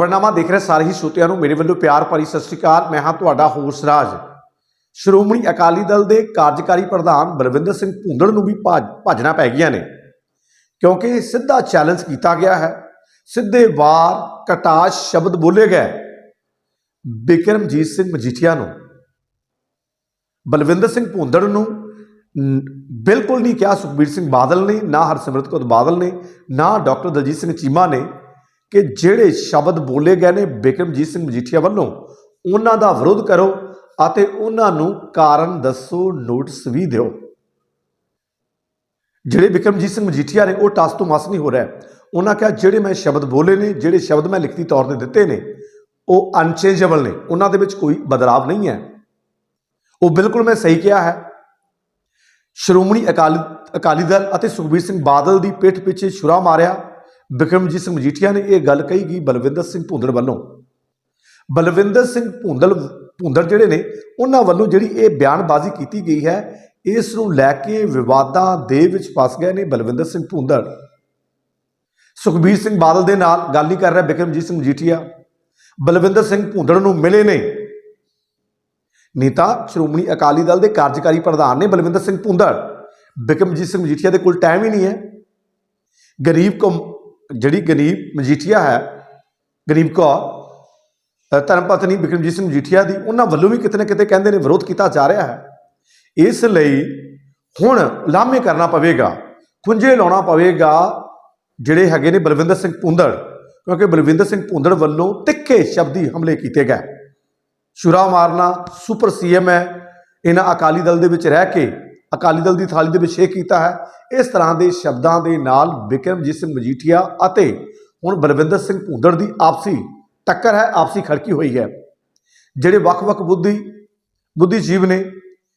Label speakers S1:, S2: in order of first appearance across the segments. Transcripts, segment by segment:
S1: ਖਬਰਨਾਮਾ ਦੇਖ ਰਹੇ ਸਾਰੇ ਹੀ ਸਰੋਤਿਆਂ ਨੂੰ ਮੇਰੇ ਵੱਲੋਂ ਪਿਆਰ ਭਰੀ ਸਤਿ ਸ਼੍ਰੀ ਅਕਾਲ। ਮੈਂ ਹਾਂ ਤੁਹਾਡਾ ਹੋਸਟ ਰਾਜ। ਸ਼੍ਰੋਮਣੀ ਅਕਾਲੀ ਦਲ ਦੇ ਕਾਰਜਕਾਰੀ ਪ੍ਰਧਾਨ ਬਲਵਿੰਦਰ ਸਿੰਘ ਭੁੰਦੜ ਨੂੰ ਵੀ ਭੱਜ- ਭੱਜਣਾ ਪੈ ਗਈਆਂ ਨੇ। ਕਿਉਂਕਿ ਸਿੱਧਾ ਚੈਲੰਜ ਕੀਤਾ ਗਿਆ ਹੈ। ਸਿੱਧੇ ਵਾਰ ਕਟਾਸ਼ ਸ਼ਬਦ ਬੋਲੇ ਗਏ। ਬਿਕਰਮਜੀਤ ਸਿੰਘ ਮਜੀਠੀਆ ਨੂੰ। ਬਲਵਿੰਦਰ ਸਿੰਘ ਭੁੰਦੜ ਨੂੰ, ਬਿਲਕੁਲ ਨਹੀਂ ਕਿਹਾ ਸੁਖਬੀਰ ਸਿੰਘ ਬਾਦਲ ਨੇ, ਨਾ ਹਰਸਿਮਰਤ ਕੌਰ ਬਾਦਲ ਨੇ, ਨਾ ਡਾਕਟਰ ਦਲਜੀਤ ਸਿੰਘ ਚੀਮਾ ਨੇ। ਕਿ ਜਿਹੜੇ ਸ਼ਬਦ ਬੋਲੇ ਗਏ ਨੇ ਬਿਕਰਮਜੀਤ ਸਿੰਘ ਮਜੀਠੀਆ ਵੱਲੋਂ, ਉਹਨਾਂ ਦਾ ਵਿਰੋਧ ਕਰੋ ਅਤੇ ਉਹਨਾਂ ਨੂੰ ਕਾਰਨ ਦੱਸੋ ਨੋਟਿਸ ਵੀ ਦਿਓ। ਜਿਹੜੇ ਬਿਕਰਮਜੀਤ ਸਿੰਘ ਮਜੀਠੀਆ ਨੇ, ਉਹ ਟਸ ਤੋਂ ਮਸ ਨਹੀਂ ਹੋ ਰਿਹਾ। ਉਹਨਾਂ ਕਿਹਾ, ਜਿਹੜੇ ਮੈਂ ਸ਼ਬਦ ਬੋਲੇ ਨੇ, ਜਿਹੜੇ ਸ਼ਬਦ ਮੈਂ ਲਿਖਤੀ ਤੌਰ ਤੇ ਦਿੱਤੇ ਨੇ, ਉਹ ਅਨਚੇਂਜੇਬਲ ਨੇ। ਉਹਨਾਂ ਦੇ ਵਿੱਚ ਕੋਈ ਬਦਲਾਵ ਨਹੀਂ ਹੈ। ਉਹ ਬਿਲਕੁਲ ਮੈਂ ਸਹੀ ਕਿਹਾ ਹੈ। ਸ਼੍ਰੋਮਣੀ ਅਕਾਲੀ ਅਕਾਲੀ ਦਲ ਅਤੇ ਸੁਖਬੀਰ ਸਿੰਘ ਬਾਦਲ ਦੀ ਪਿੱਠ ਪਿੱਛੇ ਛੁਰਾ ਮਾਰਿਆ। ਬਿਕਰਮਜੀਤ ਸਿੰਘ ਮਜੀਠੀਆ ਨੇ ਇਹ ਗੱਲ ਕਹੀ ਗਈ ਬਲਵਿੰਦਰ ਸਿੰਘ ਭੁੰਦੜ ਵੱਲੋਂ। ਬਲਵਿੰਦਰ ਸਿੰਘ ਭੁੰਦੜ ਭੁੰਦੜ ਜਿਹੜੇ ਨੇ, ਉਹਨਾਂ ਵੱਲੋਂ ਜਿਹੜੀ ਇਹ ਬਿਆਨਬਾਜ਼ੀ ਕੀਤੀ ਗਈ ਹੈ, ਇਸ ਨੂੰ ਲੈ ਕੇ ਵਿਵਾਦਾਂ ਦੇ ਵਿੱਚ ਫਸ ਗਏ ਨੇ ਬਲਵਿੰਦਰ ਸਿੰਘ ਭੁੰਦੜ। ਸੁਖਬੀਰ ਸਿੰਘ ਬਾਦਲ ਦੇ ਨਾਲ ਗੱਲ ਨਹੀਂ ਕਰ ਰਿਹਾ ਬਿਕਰਮਜੀਤ ਸਿੰਘ ਮਜੀਠੀਆ। ਬਲਵਿੰਦਰ ਸਿੰਘ ਭੁੰਦੜ ਨੂੰ ਮਿਲੇ ਨੇ। ਨੇਤਾ ਸ਼੍ਰੋਮਣੀ ਅਕਾਲੀ ਦਲ ਦੇ ਕਾਰਜਕਾਰੀ ਪ੍ਰਧਾਨ ਨੇ ਬਲਵਿੰਦਰ ਸਿੰਘ ਭੁੰਦੜ। ਬਿਕਰਮਜੀਤ ਸਿੰਘ ਮਜੀਠੀਆ ਦੇ ਕੋਲ ਟਾਈਮ ਹੀ ਨਹੀਂ ਹੈ। ਗਰੀਬ ਕੋ ਜਿਹੜੀ ਗਰੀਬ ਮਜੀਠੀਆ ਹੈ ਗਰੀਬ ਕੌਰ ਅ, ਧਰਮ ਪਤਨੀ ਬਿਕਰਮਜੀਤ ਸਿੰਘ ਮਜੀਠੀਆ ਦੀ ਉਹਨਾਂ ਵੱਲੋਂ ਵੀ ਕਿਤੇ ਨਾ ਕਿਤੇ ਕਹਿੰਦੇ ਨੇ ਵਿਰੋਧ ਕੀਤਾ ਜਾ ਰਿਹਾ ਹੈ। ਇਸ ਲਈ ਹੁਣ ਲਾਮੇ ਕਰਨਾ ਪਵੇਗਾ ਖੁੰਝੇ ਲਾਉਣਾ ਪਵੇਗਾ ਜਿਹੜੇ ਹੈਗੇ ਨੇ ਬਲਵਿੰਦਰ ਸਿੰਘ ਭੁੰਦੜ ਕਿਉਂਕਿ ਬਲਵਿੰਦਰ ਸਿੰਘ ਭੁੰਦੜ ਵੱਲੋਂ ਤਿੱਖੇ ਸ਼ਬਦੀ ਹਮਲੇ ਕੀਤੇ ਗਏ। ਸ਼ੁਰਾ ਮਾਰਨਾ ਸੁਪਰ ਸੀਐਮ ਹੈ ਇਹਨਾਂ ਅਕਾਲੀ ਦਲ ਦੇ ਵਿੱਚ ਰਹਿ ਕੇ ਅਕਾਲੀ ਦਲ ਦੀ ਥਾਲੀ ਦੇ ਵਿੱਚ ਇਹ ਕੀਤਾ ਹੈ। ਇਸ ਤਰ੍ਹਾਂ ਦੇ ਸ਼ਬਦਾਂ ਦੇ ਨਾਲ ਬਿਕਰਮਜੀਤ ਸਿੰਘ ਮਜੀਠੀਆ ਅਤੇ ਹੁਣ ਬਲਵਿੰਦਰ ਸਿੰਘ ਭੂੰਦੜ ਦੀ ਆਪਸੀ ਟੱਕਰ ਹੈ, ਆਪਸੀ ਖੜਕੀ ਹੋਈ ਹੈ। ਜਿਹੜੇ ਵੱਖ-ਵੱਖ ਬੁੱਧੀ, ਬੁੱਧੀਜੀਵ ਨੇ,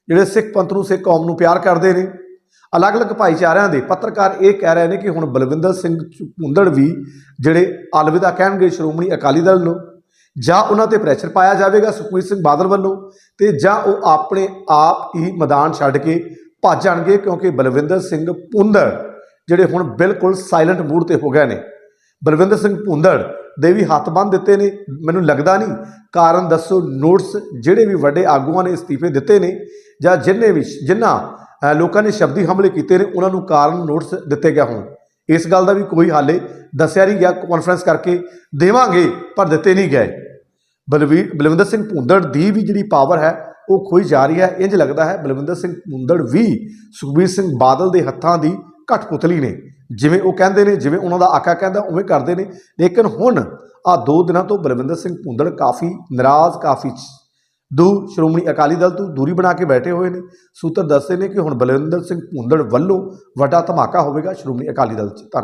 S1: ਜਿਹੜੇ ਸਿੱਖ ਪੰਥ ਨੂੰ, ਸਿੱਖ ਕੌਮ ਨੂੰ ਪਿਆਰ ਕਰਦੇ ਨੇ, ਅਲੱਗ-ਅਲੱਗ ਭਾਈਚਾਰਿਆਂ ਦੇ ਪੱਤਰਕਾਰ ਇਹ ਕਹਿ ਰਹੇ ਨੇ ਕਿ ਹੁਣ ਬਲਵਿੰਦਰ ਸਿੰਘ ਭੁੰਦੜ ਵੀ ਜਿਹੜੇ ਅਲਵਿਦਾ ਕਹਿਣਗੇ ਸ਼੍ਰੋਮਣੀ ਅਕਾਲੀ ਦਲ ਨੂੰ, ਜਾਂ ਉਹਨਾਂ ਤੇ ਪ੍ਰੈਸ਼ਰ ਪਾਇਆ ਜਾਵੇਗਾ ਸੁਖਬੀਰ ਸਿੰਘ ਬਾਦਲ ਵੱਲੋਂ, ਤੇ ਜਾਂ ਉਹ ਆਪਣੇ ਆਪ ਹੀ ਮੈਦਾਨ ਛੱਡ ਕੇ ਭੱਜ ਜਾਣਗੇ ਕਿਉਂਕਿ ਬਲਵਿੰਦਰ ਸਿੰਘ ਭੁੰਦੜ ਜਿਹੜੇ ਹੁਣ ਬਿਲਕੁਲ ਸਾਇਲੈਂਟ ਮੂਡ ਤੇ ਹੋ ਗਏ ਨੇ। ਬਲਵਿੰਦਰ ਸਿੰਘ ਭੁੰਦੜ ਦੇ ਵੀ ਹੱਥ ਬੰਨ ਦਿੱਤੇ ਨੇ, ਮੈਨੂੰ ਲੱਗਦਾ ਨਹੀਂ। ਕਾਰਨ ਦੱਸੋ ਨੋਟਸ ਜਿਹੜੇ ਵੀ ਵੱਡੇ ਆਗੂਆਂ ਨੇ ਅਸਤੀਫੇ ਦਿੱਤੇ ਨੇ, ਜਾਂ ਜਿੰਨੇ ਵੀ ਜਿਨ੍ਹਾਂ ਲੋਕਾਂ ਨੇ ਸ਼ਬਦੀ ਹਮਲੇ ਕੀਤੇ ਨੇ, ਉਹਨਾਂ ਨੂੰ ਕਾਰਨ ਨੋਟਸ ਦਿੱਤੇ ਗਿਆ ਹੋਣ। ਇਸ ਗੱਲ ਦਾ ਵੀ ਕੋਈ ਹਾਲੇ ਦੱਸਿਆ ਨਹੀਂ ਗਿਆ ਕਾਨਫਰੰਸ ਕਰਕੇ ਦੇਵਾਂਗੇ, ਪਰ ਦਿੱਤੇ ਨਹੀਂ ਗਏ। ਬਲਵੀਰ ਬਲਵਿੰਦਰ ਸਿੰਘ ਭੁੰਦੜ ਦੀ ਵੀ ਜਿਹੜੀ ਪਾਵਰ ਹੈ ਉਹ ਖੋਈ ਜਾ ਰਹੀ ਹੈ। ਇੰਜ ਲੱਗਦਾ ਹੈ ਬਲਵਿੰਦਰ ਸਿੰਘ ਭੁੰਦੜ ਵੀ ਸੁਖਬੀਰ ਸਿੰਘ ਬਾਦਲ ਦੇ ਹੱਥਾਂ ਦੀ ਕਠਪੁਤਲੀ ਨੇ। ਜਿਵੇਂ ਉਹ ਕਹਿੰਦੇ ਨੇ, ਜਿਵੇਂ ਉਹਨਾਂ ਦਾ ਆਕਾ ਕਹਿੰਦਾ, ਉਵੇਂ ਕਰਦੇ ਨੇ। ਲੇਕਿਨ ਹੁਣ ਆ ਦੋ ਦਿਨਾਂ ਤੋਂ ਬਲਵਿੰਦਰ ਸਿੰਘ ਭੁੰਦੜ ਕਾਫੀ ਨਾਰਾਜ਼, ਕਾਫੀ ਦੂਰ ਸ਼੍ਰੋਮਣੀ ਅਕਾਲੀ ਦਲ ਤੋਂ ਦੂਰੀ ਬਣਾ ਕੇ ਬੈਠੇ ਹੋਏ ਨੇ। ਸੂਤਰ ਦੱਸਦੇ ਨੇ ਕਿ ਹੁਣ ਬਲਵਿੰਦਰ ਸਿੰਘ ਭੁੰਦੜ ਵੱਲੋਂ ਵੱਡਾ ਧਮਾਕਾ ਹੋਵੇਗਾ ਸ਼੍ਰੋਮਣੀ ਅਕਾਲੀ ਦਲ 'ਚ। ਧੰਨਵਾਦ।